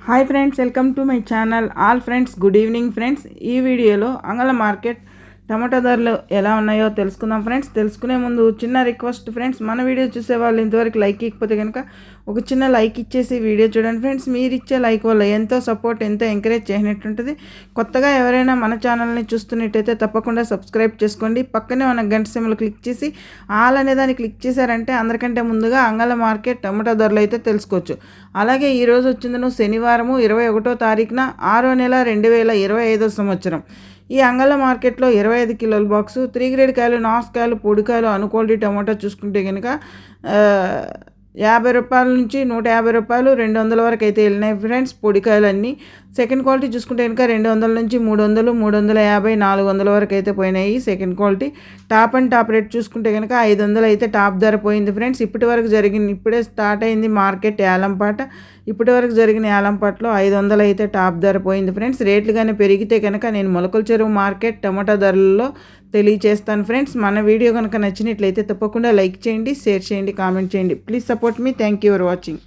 Hi friends welcome to my channel all friends good evening friends ఈ వీడియోలో అంగళ market టమాటా ధరలు ఎలా ఉన్నాయో తెలుసుకుందాం ఫ్రెండ్స్. తెలుసుకునే ముందు చిన్న రిక్వెస్ట్ ఫ్రెండ్స్ మన వీడియో చూసే వాళ్ళు ఇంతవరకు లైక్ ఇకపోతే కనుక ఒక చిన్న లైక్ ఇచ్చేసి వీడియో చూడండి ఫ్రెండ్స్. మీరు ఇచ్చే లైక్ వల్ల ఎంతో సపోర్ట్ ఎంతో ఎంకరేజ్ చేసినట్టుంటుంది కొత్తగా ఎవరైనా మన ఛానల్ని చూస్తున్నట్టయితే తప్పకుండా సబ్స్క్రైబ్ చేసుకోండి. పక్కనే మన గంట సిమ్లు క్లిక్ చేసి ఆల్ అనే దాన్ని క్లిక్ చేశారంటే అందరికంటే ముందుగా అంగళ మార్కెట్ టమాటా ధరలు అయితే తెలుసుకోవచ్చు. అలాగే ఈరోజు వచ్చిందను శనివారము ఇరవై ఒకటో తారీఖున ఆరో నెల రెండు వేల ఇరవై ఐదో సంవత్సరం. ఈ అంగళ మార్కెట్లో ఇరవై ఐదు కిలోల బాక్సు త్రీ గ్రేడ్ కాయలు నాసుకాయలు పొడికాయలు అనుకోల్టీ టమాటా చూసుకుంటే కనుక యాభై రూపాయల నుంచి నూట యాభై రూపాయలు రెండు వందల వరకు అయితే వెళ్ళినాయి ఫ్రెండ్స్ పొడికాయలు అన్నీ సెకండ్ క్వాలిటీ చూసుకుంటే కనుక రెండు వందల నుంచి మూడు వందలు మూడు వందల యాభై నాలుగు వందల వరకు అయితే పోయినాయి second quality. Top and top rate చూసుకుంటే కనుక ఐదు వందలు అయితే టాప్ ధర పోయింది ఫ్రెండ్స్. ఇప్పటి వరకు జరిగింది ఇప్పుడే స్టార్ట్ అయింది మార్కెట్ ఏలంపాట ఇప్పటి వరకు జరిగిన ఏలంపాట్లో ఐదు వందలు అయితే టాప్ ధర పోయింది. ఫ్రెండ్స్ రేట్లు కానీ పెరిగితే కనుక నేను మొలకల చెరువు మార్కెట్ టమాటా ధరలలో తెలియచేస్తాను. ఫ్రెండ్స్ మన వీడియో కనుక నచ్చినట్లయితే తప్పకుండా లైక్ చేయండి షేర్ చేయండి కామెంట్ చేయండి. Please support me. Thank you for watching.